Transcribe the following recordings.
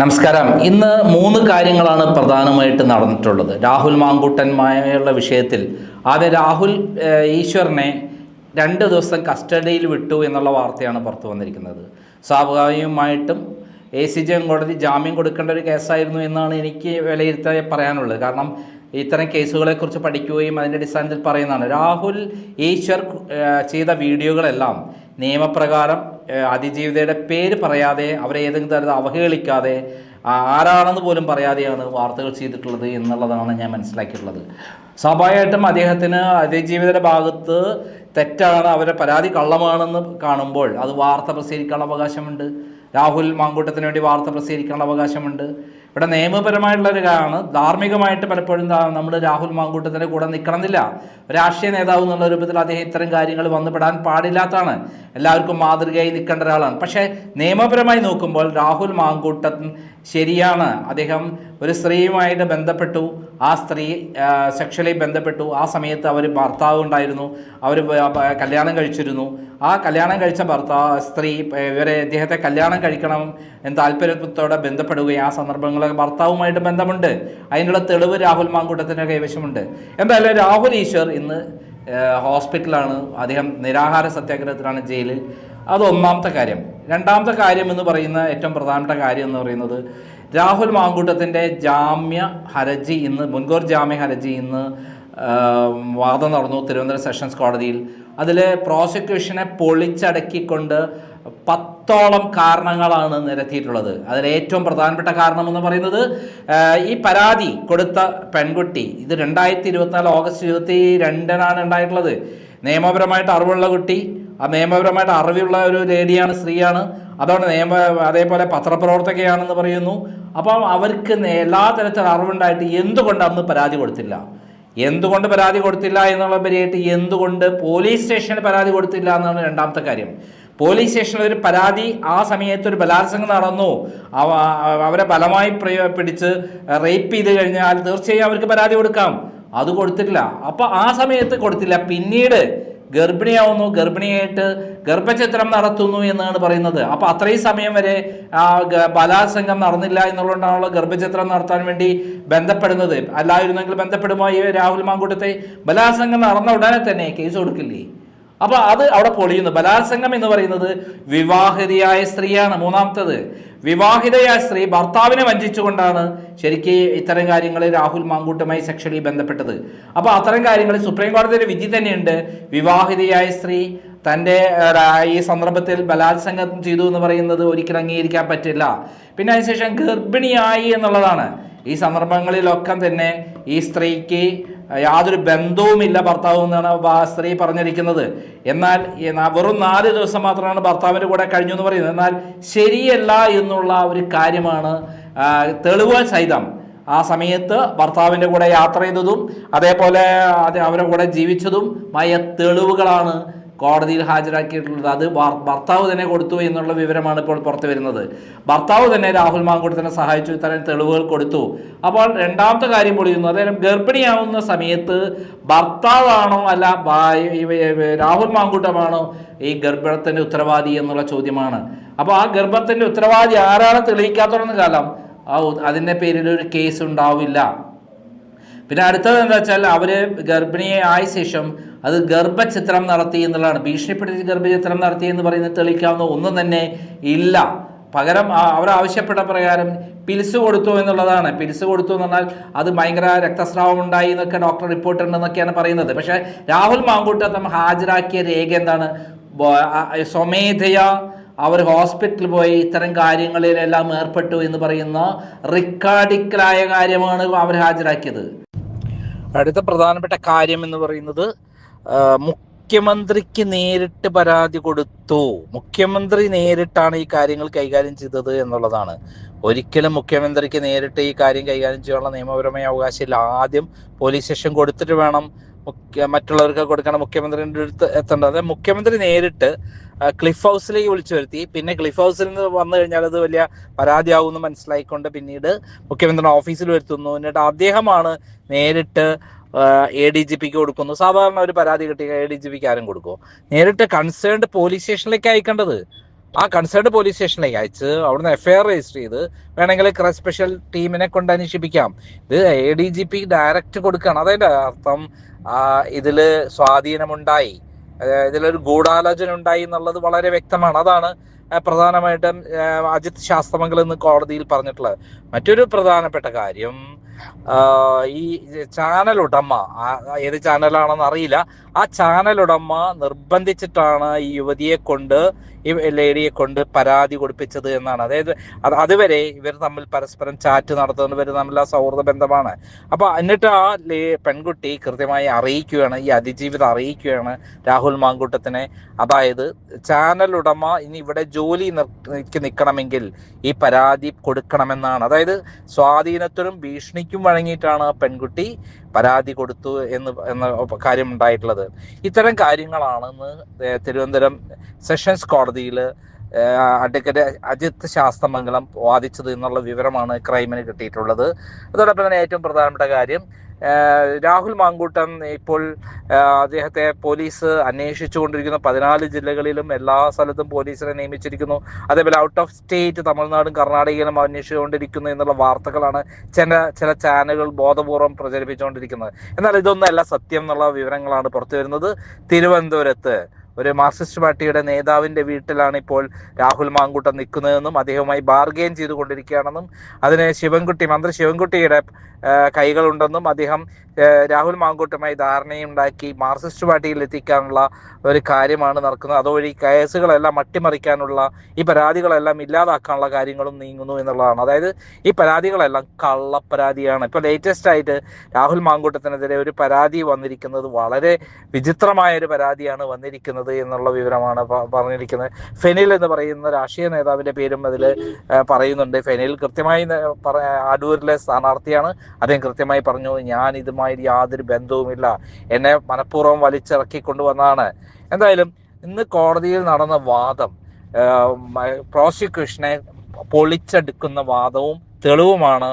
നമസ്കാരം. ഇന്ന് മൂന്ന് കാര്യങ്ങളാണ് പ്രധാനമായിട്ട് നടന്നിട്ടുള്ളത്. രാഹുൽ മാങ്കൂട്ടന്മായുള്ള വിഷയത്തിൽ. ആദ്യം രാഹുൽ ഈശ്വറിനെ രണ്ട് ദിവസം കസ്റ്റഡിയിൽ വിട്ടു എന്നുള്ള വാർത്തയാണ് പുറത്തു വന്നിരിക്കുന്നത്. സ്വാഭാവികമായിട്ടും എ സി ജി കോടതി ജാമ്യം കൊടുക്കേണ്ട ഒരു കേസായിരുന്നു എന്നാണ് എനിക്ക് വിലയിരുത്താൻ പറയാനുള്ളത്. കാരണം ഇത്തരം കേസുകളെക്കുറിച്ച് പഠിക്കുകയും അതിന്റെ അടിസ്ഥാനത്തിൽ പറയുന്നതാണ്. രാഹുൽ ഈശ്വർ ചെയ്ത വീഡിയോകളെല്ലാം നിയമപ്രകാരം അതിജീവിതയുടെ പേര് പറയാതെ അവരെ ഏതെങ്കിലും തരത്തിൽ അവഹേളിക്കാതെ ആരാണെന്ന് പോലും പറയാതെയാണ് വാർത്തകൾ ചെയ്തിട്ടുള്ളത് എന്നുള്ളതാണ് ഞാൻ മനസ്സിലാക്കിയിട്ടുള്ളത്. സ്വാഭാവികമായിട്ടും അദ്ദേഹത്തിന് അതിജീവിതയുടെ ഭാഗത്ത് തെറ്റാണ് അവരെ പരാതി കള്ളമാണെന്ന് കാണുമ്പോൾ അത് വാർത്ത പ്രസിദ്ധീകരിക്കാനുള്ള അവകാശമുണ്ട്. രാഹുൽ മാങ്കൂട്ടത്തിന് വേണ്ടി വാർത്ത പ്രസിദ്ധീകരിക്കാനുള്ള അവകാശമുണ്ട്. ഇവിടെ നിയമപരമായിട്ടുള്ള ഒരു കാര്യമാണ് ധാർമ്മികമായിട്ട് പലപ്പോഴും നമ്മൾ രാഹുൽ മാങ്കൂട്ടത്തിന്റെ കൂടെ നിൽക്കണമെന്നില്ല രാഷ്ട്രീയ നേതാവ് എന്നുള്ള രൂപത്തിൽ അദ്ദേഹം ഇത്തരം കാര്യങ്ങൾ വന്നുപെടാൻ പാടില്ലാത്തതാണ്. എല്ലാവർക്കും മാതൃകയായി നിൽക്കേണ്ട ഒരാളാണ്. പക്ഷേ നിയമപരമായി നോക്കുമ്പോൾ രാഹുൽ മാങ്കൂട്ടൻ ശരിയാണ്. അദ്ദേഹം ഒരു സ്ത്രീയുമായിട്ട് ബന്ധപ്പെട്ടു. ആ സ്ത്രീ സെക്ഷലി ബന്ധപ്പെട്ടു. ആ സമയത്ത് അവർ ഭർത്താവ് ഉണ്ടായിരുന്നു. അവർ കല്യാണം കഴിച്ചിരുന്നു. ആ കല്യാണം കഴിച്ച ഭർത്താവ് സ്ത്രീ ഇവരെ ഇദ്ദേഹത്തെ കല്യാണം കഴിക്കണം എന്ന് താല്പര്യത്തോടെ ബന്ധപ്പെടുകയും ആ സന്ദർഭങ്ങളിൽ ഭർത്താവുമായിട്ട് ബന്ധമുണ്ട്. അതിനുള്ള തെളിവ് രാഹുൽ മാങ്കൂട്ടത്തിന്റെ കൈവശമുണ്ട്. എന്തായാലും രാഹുൽ ഈശ്വർ ഇന്ന് ഹോസ്പിറ്റലാണ്. അദ്ദേഹം നിരാഹാര സത്യാഗ്രഹത്തിലാണ് ജയിലിൽ. അത് ഒന്നാമത്തെ കാര്യം. രണ്ടാമത്തെ കാര്യം എന്ന് പറയുന്ന ഏറ്റവും പ്രധാനപ്പെട്ട കാര്യം എന്ന് പറയുന്നത് രാഹുൽ മാങ്കൂട്ടത്തിന്റെ ജാമ്യ ഹർജി ഇന്ന് മുൻകൂർ ജാമ്യ ഹർജി ഇന്ന് വാദം നടന്നു തിരുവനന്തപുരം സെഷൻസ് കോടതിയിൽ. അതിൽ പ്രോസിക്യൂഷനെ പൊളിച്ചടക്കിക്കൊണ്ട് പത്തോളം കാരണങ്ങളാണ് നിരത്തിയിട്ടുള്ളത്. അതിൽ ഏറ്റവും പ്രധാനപ്പെട്ട കാരണം എന്ന് പറയുന്നത് ഈ പരാതി കൊടുത്ത പെൺകുട്ടി ഇത് രണ്ടായിരത്തി ഇരുപത്തിനാല് ഓഗസ്റ്റ് ഇരുപത്തി രണ്ടിനാണ് ഉണ്ടായിട്ടുള്ളത്. നിയമപരമായിട്ട് അറിവുള്ള കുട്ടി ആ നിയമപരമായിട്ട് അറിവുള്ള ഒരു ലേഡിയാണ് സ്ത്രീയാണ്. അതുകൊണ്ട് നിയമ അതേപോലെ പത്രപ്രവർത്തകയാണെന്ന് പറയുന്നു. അപ്പം അവർക്ക് എല്ലാ തരത്തിലുള്ള അറിവുണ്ടായിട്ട് എന്തുകൊണ്ട് അന്ന് പരാതി കൊടുത്തില്ല? എന്തുകൊണ്ട് പരാതി കൊടുത്തില്ല എന്നുള്ള പരിയായിട്ട് എന്തുകൊണ്ട് പോലീസ് സ്റ്റേഷനിൽ പരാതി കൊടുത്തില്ല എന്നാണ് രണ്ടാമത്തെ കാര്യം. പോലീസ് സ്റ്റേഷനിൽ ഒരു പരാതി ആ സമയത്ത് ഒരു ബലാത്സംഗം നടന്നു. അവരെ ബലമായി പിടിച്ച് റേപ്പ് ചെയ്ത് കഴിഞ്ഞാൽ തീർച്ചയായും അവർക്ക് പരാതി കൊടുക്കാം. അത് കൊടുത്തിട്ടില്ല അപ്പോൾ ആ സമയത്ത് കൊടുത്തില്ല. പിന്നീട് ഗർഭിണിയാവുന്നു ഗർഭിണിയായിട്ട് ഗർഭചിത്രം നടത്തുന്നു എന്നാണ് പറയുന്നത്. അപ്പൊ അത്രയും സമയം വരെ ബലാത്സംഗം നടന്നില്ല എന്നുള്ളതുകൊണ്ടാണല്ലോ ഗർഭചിത്രം നടത്താൻ വേണ്ടി ബന്ധപ്പെടുന്നത്. അല്ലായിരുന്നെങ്കിൽ ബന്ധപ്പെടുമോ ഈ രാഹുൽ മാങ്കൂട്ടത്തെ? ബലാത്സംഗം നടന്ന ഉടനെ തന്നെ കേസ് കൊടുക്കില്ലേ? അപ്പൊ അത് അവിടെ പൊളിയുന്നു. ബലാത്സംഗം എന്ന് പറയുന്നത് വിവാഹിതയായ സ്ത്രീയാണ്. മൂന്നാമത്തത് വിവാഹിതയായ സ്ത്രീ ഭർത്താവിനെ വഞ്ചിച്ചുകൊണ്ടാണ് ശരിക്ക് ഇത്തരം കാര്യങ്ങളിൽ രാഹുൽ മാങ്കൂട്ടുമായി സെക്ഷലി ബന്ധപ്പെട്ടത്. അപ്പോൾ അത്തരം കാര്യങ്ങളിൽ സുപ്രീം കോടതിയുടെ വിധി തന്നെയുണ്ട്. വിവാഹിതയായ സ്ത്രീ തന്റെ ഈ സന്ദർഭത്തിൽ ബലാത്സംഗം ചെയ്തു എന്ന് പറയുന്നത് ഒരിക്കലും അംഗീകരിക്കാൻ പറ്റില്ല. പിന്നെ അതിനുശേഷം ഗർഭിണിയായി എന്നുള്ളതാണ്. ഈ സന്ദർഭങ്ങളിലൊക്കെ തന്നെ ഈ സ്ത്രീക്ക് യാതൊരു ബന്ധവുമില്ല ഭർത്താവ് എന്നാണ് സ്ത്രീ പറഞ്ഞിരിക്കുന്നത്. എന്നാൽ വെറും നാല് ദിവസം മാത്രമാണ് ഭർത്താവിന്റെ കൂടെ കഴിഞ്ഞു എന്ന് പറയുന്നത്. എന്നാൽ ശരിയല്ല എന്നുള്ള ഒരു കാര്യമാണ് തെളിവുകൾ സഹിതം. ആ സമയത്ത് ഭർത്താവിന്റെ കൂടെ യാത്ര ചെയ്തതും അതേപോലെ അത് അവരുടെ കൂടെ ജീവിച്ചതും മായ തെളിവുകളാണ് കോടതിയിൽ ഹാജരാക്കിയിട്ടുള്ളത്. അത് ഭർത്താവ് തന്നെ കൊടുത്തു എന്നുള്ള വിവരമാണ് ഇപ്പോൾ പുറത്തു വരുന്നത്. ഭർത്താവ് തന്നെ രാഹുൽ മാങ്കൂട്ടത്തിനെ സഹായിച്ചു ഇത്തരം തെളിവുകൾ കൊടുത്തു. അപ്പോൾ രണ്ടാമത്തെ കാര്യം പൊളിയുന്നു അതായത് ഗർഭിണിയാവുന്ന സമയത്ത് ഭർത്താവാണോ അല്ല രാഹുൽ മാങ്കൂട്ടമാണോ ഈ ഗർഭത്തിന്റെ ഉത്തരവാദി എന്നുള്ള ചോദ്യമാണ്. അപ്പോൾ ആ ഗർഭത്തിന്റെ ഉത്തരവാദി ആരാണ് തെളിയിക്കാത്തതെന്ന് കാലം അതിന്റെ പേരിൽ ഒരു കേസ് ഉണ്ടാവില്ല. പിന്നെ അടുത്തത് എന്താ വെച്ചാൽ അവർ ഗർഭിണിയെ ആയ ശേഷം അത് ഗർഭചിത്രം നടത്തി എന്നുള്ളതാണ്. ഭീഷണിപ്പെടുത്തി ഗർഭചിത്രം നടത്തി എന്ന് പറയുന്നത് തെളിയിക്കാവുന്ന ഒന്നും തന്നെ ഇല്ല. പകരം അവർ ആവശ്യപ്പെട്ട പ്രകാരം പിൽസ് കൊടുത്തു എന്നുള്ളതാണ്. പിൽസ് കൊടുത്തു എന്ന് പറഞ്ഞാൽ അത് ഭയങ്കര രക്തസ്രാവം ഉണ്ടായി എന്നൊക്കെ ഡോക്ടർ റിപ്പോർട്ട് ഉണ്ടെന്നൊക്കെയാണ് പറയുന്നത്. പക്ഷേ രാഹുൽ മാങ്കൂട്ടത്തം ഹാജരാക്കിയ രേഖ എന്താണ്? സ്വമേധയാ അവർ ഹോസ്പിറ്റലിൽ പോയി ഇത്തരം കാര്യങ്ങളിലെല്ലാം ഏർപ്പെട്ടു എന്ന് പറയുന്ന റിക്കാർഡിക്കലായ കാര്യമാണ് അവർ ഹാജരാക്കിയത്. അടുത്ത പ്രധാനപ്പെട്ട കാര്യം എന്ന് പറയുന്നത് മുഖ്യമന്ത്രിക്ക് നേരിട്ട് പരാതി കൊടുത്തു. മുഖ്യമന്ത്രി നേരിട്ടാണ് ഈ കാര്യങ്ങൾ കൈകാര്യം ചെയ്തത് എന്നുള്ളതാണ്. ഒരിക്കലും മുഖ്യമന്ത്രിക്ക് നേരിട്ട് ഈ കാര്യം കൈകാര്യം ചെയ്യാനുള്ള നിയമപരമായ അവകാശമില്ല. ആദ്യം പോലീസ് സ്റ്റേഷൻ കൊടുത്തിട്ട് വേണം മറ്റുള്ളവർക്ക് കൊടുക്കണം മുഖ്യമന്ത്രിയുടെ അടുത്ത് എത്തേണ്ടത് മുഖ്യമന്ത്രി നേരിട്ട് ക്ലിഫ് ഹൗസിലേക്ക് വിളിച്ചു വരുത്തി. പിന്നെ ക്ലിഫ് ഹൗസിൽ നിന്ന് വന്നു കഴിഞ്ഞാൽ അത് വലിയ പരാതിയാവുമെന്ന് മനസ്സിലായിക്കൊണ്ട് പിന്നീട് മുഖ്യമന്ത്രിയുടെ ഓഫീസിൽ വരുത്തുന്നു. എന്നിട്ട് അദ്ദേഹമാണ് നേരിട്ട് എ ഡി ജി പിക്ക് കൊടുക്കുന്നു. സാധാരണ ഒരു പരാതി കിട്ടിയ എ ഡി ജി പിക്ക് ആരും കൊടുക്കുമോ നേരിട്ട് കൺസേൺഡ് പോലീസ് സ്റ്റേഷനിലേക്ക് അയക്കേണ്ടത്. ആ കൺസേൺഡ് പോലീസ് സ്റ്റേഷനിലേക്ക് അയച്ച് അവിടുന്ന് എഫ്ഐആർ രജിസ്റ്റർ ചെയ്ത് വേണമെങ്കിൽ സ്പെഷ്യൽ ടീമിനെ കൊണ്ട് അന്വേഷിപ്പിക്കാം. ഇത് A D G P direct കൊടുക്കുകയാണ് അതിന്റെ അർത്ഥം? ഇതിൽ സ്വാധീനമുണ്ടായി. ഇതിലൊരു ഗൂഢാലോചന ഉണ്ടായി എന്നുള്ളത് വളരെ വ്യക്തമാണ്. അതാണ് പ്രധാനമായിട്ടും അജിത് ശാസ്ത്രമംഗലം എന്ന് കോടതിയിൽ പറഞ്ഞിട്ടുള്ളത്. മറ്റൊരു പ്രധാനപ്പെട്ട കാര്യം ഈ ചാനൽ ഉടമ ആ- ഏത് ചാനലാണെന്ന് അറിയില്ല. ആ ചാനൽ ഉടമ നിർബന്ധിച്ചിട്ടാണ് ഈ യുവതിയെ കൊണ്ട് ഈ ലേഡിയെ കൊണ്ട് പരാതി കൊടുപ്പിച്ചത് എന്നാണ്. അതായത് അത് അതുവരെ ഇവർ തമ്മിൽ പരസ്പരം ചാറ്റ് നടത്തുന്നവർ തമ്മിൽ ആ സൗഹൃദ ബന്ധമാണ്. അപ്പൊ എന്നിട്ട് ആ പെൺകുട്ടി കൃത്യമായി അറിയിക്കുകയാണ് ഈ അതിജീവിതം അറിയിക്കുകയാണ് രാഹുൽ മാങ്കൂട്ടത്തിനെ. അതായത് ചാനൽ ഉടമ ഇനി ഇവിടെ ജോലി നിൽക്കണമെങ്കിൽ ഈ പരാതി കൊടുക്കണമെന്നാണ്. അതായത് സ്വാധീനത്തിനും ഭീഷണിക്കും വഴങ്ങിയിട്ടാണ് പെൺകുട്ടി പരാതി കൊടുത്തു എന്ന് എന്ന കാര്യം ഉണ്ടായിട്ടുള്ളത്. ഇത്തരം കാര്യങ്ങളാണെന്ന് തിരുവനന്തപുരം സെഷൻസ് കോടതിയിൽ അഡ്വക്കേറ്റ് അജിത് ശാസ്തമംഗലം വാദിച്ചത് എന്നുള്ള വിവരമാണ് ക്രൈമിന് കിട്ടിയിട്ടുള്ളത്. അതോടൊപ്പം തന്നെ ഏറ്റവും പ്രധാനപ്പെട്ട കാര്യം രാഹുൽ മാങ്കൂട്ടം ഇപ്പോൾ അദ്ദേഹത്തെ പോലീസ് അന്വേഷിച്ചുകൊണ്ടിരിക്കുന്നു. പതിനാല് ജില്ലകളിലും എല്ലാ സ്ഥലത്തും പോലീസിനെ നിയമിച്ചിരിക്കുന്നു. അതേപോലെ ഔട്ട് ഓഫ് സ്റ്റേറ്റ് തമിഴ്നാടും കർണാടകയിലും അന്വേഷിച്ചുകൊണ്ടിരിക്കുന്നു എന്നുള്ള വാർത്തകളാണ് ചില ചില ചാനലുകൾ ബോധപൂർവം പ്രചരിപ്പിച്ചുകൊണ്ടിരിക്കുന്നത്. എന്നാൽ ഇതൊന്നല്ല സത്യം എന്നുള്ള വിവരങ്ങളാണ് പുറത്തു വരുന്നത് തിരുവനന്തപുരത്ത് ഒരു മാർക്സിസ്റ്റ് പാർട്ടിയുടെ നേതാവിന്റെ വീട്ടിലാണ് ഇപ്പോൾ രാഹുൽ മാങ്കൂട്ടം നിൽക്കുന്നതെന്നും അദ്ദേഹവുമായി ബാർഗെയിൻ ചെയ്തുകൊണ്ടിരിക്കുകയാണെന്നും അതിന് ശിവൻകുട്ടി മന്ത്രി ശിവൻകുട്ടിയുടെ കൈകളുണ്ടെന്നും അദ്ദേഹം രാഹുൽ മാങ്കൂട്ടുമായി ധാരണയുണ്ടാക്കി മാർക്സിസ്റ്റ് പാർട്ടിയിൽ എത്തിക്കാനുള്ള ഒരു കാര്യമാണ് നടക്കുന്നത്. അതുവഴി കേസുകളെല്ലാം അട്ടിമറിക്കാനുള്ള ഈ പരാതികളെല്ലാം ഇല്ലാതാക്കാനുള്ള കാര്യങ്ങളും നീങ്ങുന്നു എന്നുള്ളതാണ്. അതായത് ഈ പരാതികളെല്ലാം കള്ളപ്പരാതിയാണ്. ഇപ്പോൾ ലേറ്റസ്റ്റ് ആയിട്ട് രാഹുൽ മാങ്കൂട്ടത്തിനെതിരെ ഒരു പരാതി വന്നിരിക്കുന്നത് വളരെ വിചിത്രമായ ഒരു പരാതിയാണ് വന്നിരിക്കുന്നത്. എന്നുള്ള വിവരമാണ് പറഞ്ഞിരിക്കുന്നത്. ഫെനിൽ എന്ന് പറയുന്ന രാഷ്ട്രീയ നേതാവിന്റെ പേരും അതിൽ പറയുന്നുണ്ട്. ഫെനിൽ കൃത്യമായി അടൂരിലെ സ്ഥാനാർത്ഥിയാണ്. അദ്ദേഹം കൃത്യമായി പറഞ്ഞു ഞാൻ ഇതുമായി യാതൊരു ബന്ധവുമില്ല. എന്നെ മനഃപൂർവം വലിച്ചിറക്കി കൊണ്ടുവന്നതാണ് എന്തായാലും ഇന്ന് കോടതിയിൽ നടന്ന വാദം പ്രോസിക്യൂഷനെ പൊളിച്ചെടുക്കുന്ന വാദവും തെളിവുമാണ്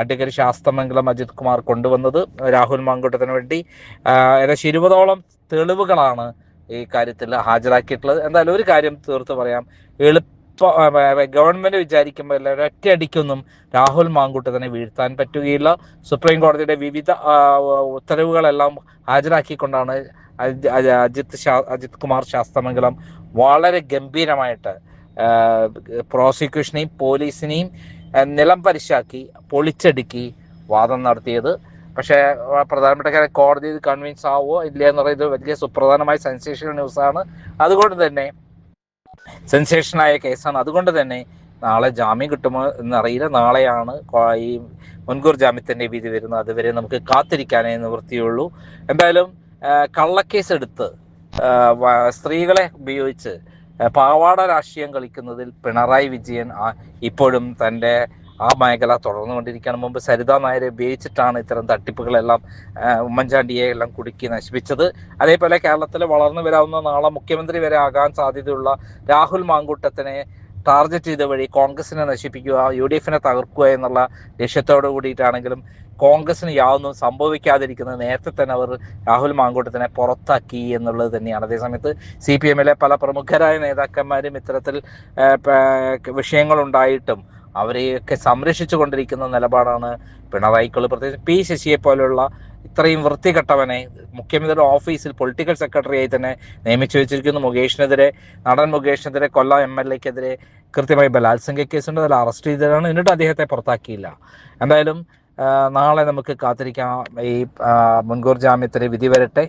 അഡ്വക്കേറ്റ് ശാസ്ത്രമംഗലം അജിത് കുമാർ കൊണ്ടുവന്നത്. രാഹുൽ മാങ്കൂട്ടത്തിന് വേണ്ടി ഏകദേശം ഇരുപതോളം തെളിവുകളാണ് ഈ കാര്യത്തിൽ ഹാജരാക്കിയിട്ടുള്ളത്. എന്തായാലും ഒരു കാര്യം തീർത്ത് പറയാം. എളുപ്പ ഗവൺമെന്റ് വിചാരിക്കുമ്പോൾ അല്ല ഒരൊറ്റയടിക്കൊന്നും രാഹുൽ മാങ്കൂട്ടത്തിനെ വീഴ്ത്താൻ പറ്റുകയില്ല. സുപ്രീം കോടതിയുടെ വിവിധ ഉത്തരവുകളെല്ലാം ഹാജരാക്കിക്കൊണ്ടാണ് അജ്- അജ്- അജിത് അജിത് കുമാർ ശാസ്ത്രമംഗലം വളരെ ഗംഭീരമായിട്ട് പ്രോസിക്യൂഷനെയും പോലീസിനെയും നിലം പരിശാക്കി പൊളിച്ചടുക്കി വാദം നടത്തിയത്. പക്ഷേ പ്രധാനപ്പെട്ട കാര്യം കോടതി ഇത് കൺവിൻസ് ആവുമോ ഇല്ല എന്ന് പറയുന്നത് വലിയ സുപ്രധാനമായ സെൻസേഷണൽ ന്യൂസാണ് അതുകൊണ്ട് തന്നെ സെൻസേഷനായ കേസാണ് അതുകൊണ്ട് തന്നെ നാളെ ജാമ്യം കിട്ടുമോ എന്നറിയില്ല നാളെയാണ് ഈ മുൻകൂർ ജാമ്യത്തിന്റെ വിധി വരുന്നത്. അതുവരെ നമുക്ക് കാത്തിരിക്കാനേ നിവൃത്തിയുള്ളൂ. എന്തായാലും കള്ളക്കേസ് എടുത്ത് സ്ത്രീകളെ ഉപയോഗിച്ച് പാവാട രാഷ്ട്രീയം കളിക്കുന്നതിൽ പിണറായി വിജയൻ ഇപ്പോഴും തന്റെ ആ മേഖല തുടർന്നുകൊണ്ടിരിക്കുകയാണ്. മുമ്പ് സരിതാ നായരെ ഉപയോഗിച്ചിട്ടാണ് ഇത്തരം തട്ടിപ്പുകളെല്ലാം ഉമ്മൻചാണ്ടിയെ എല്ലാം കുടുക്കി നശിപ്പിച്ചത്. അതേപോലെ കേരളത്തിൽ വളർന്നു വരാവുന്ന നാളെ മുഖ്യമന്ത്രി വരെ ആകാൻ സാധ്യതയുള്ള രാഹുൽ മാങ്കൂട്ടത്തിനെ ടാർഗറ്റ് ചെയ്ത വഴി കോൺഗ്രസിനെ നശിപ്പിക്കുക യു ഡി എഫിനെ തകർക്കുക എന്നുള്ള ലക്ഷ്യത്തോടു കൂടിയിട്ടാണെങ്കിലും കോൺഗ്രസിന് യാതൊന്നും സംഭവിക്കാതിരിക്കുന്നത് നേരത്തെ തന്നെ അവർ രാഹുൽ മാങ്കൂട്ടത്തിനെ പുറത്താക്കി എന്നുള്ളത് തന്നെയാണ്. അതേസമയത്ത് സി പി എമ്മിലെ പല പ്രമുഖരായ നേതാക്കന്മാരും ഇത്തരത്തിൽ വിഷയങ്ങളുണ്ടായിട്ടും അവരെയൊക്കെ സംരക്ഷിച്ചു കൊണ്ടിരിക്കുന്ന നിലപാടാണ് പിണറായിക്കുള്ള പ്രത്യേകിച്ച് പി ശശിയെ പോലെയുള്ള ഇത്രയും വൃത്തികെട്ടവനെ മുഖ്യമന്ത്രിയുടെ ഓഫീസിൽ പൊളിറ്റിക്കൽ സെക്രട്ടറിയായി തന്നെ നിയമിച്ചു വെച്ചിരിക്കുന്നു. മുകേഷിനെതിരെ നടൻ മുകേഷിനെതിരെ കൊല്ലം എം എൽ എക്കെതിരെ കൃത്യമായി ബലാത്സംഗ കേസുണ്ട്. അതിൽ അറസ്റ്റ് ചെയ്തതാണ്. എന്നിട്ട് അദ്ദേഹത്തെ പുറത്താക്കിയില്ല. എന്തായാലും നാളെ നമുക്ക് കാത്തിരിക്കാം. ഈ മുൻകൂർ ജാമ്യത്തിന് വിധി വരട്ടെ.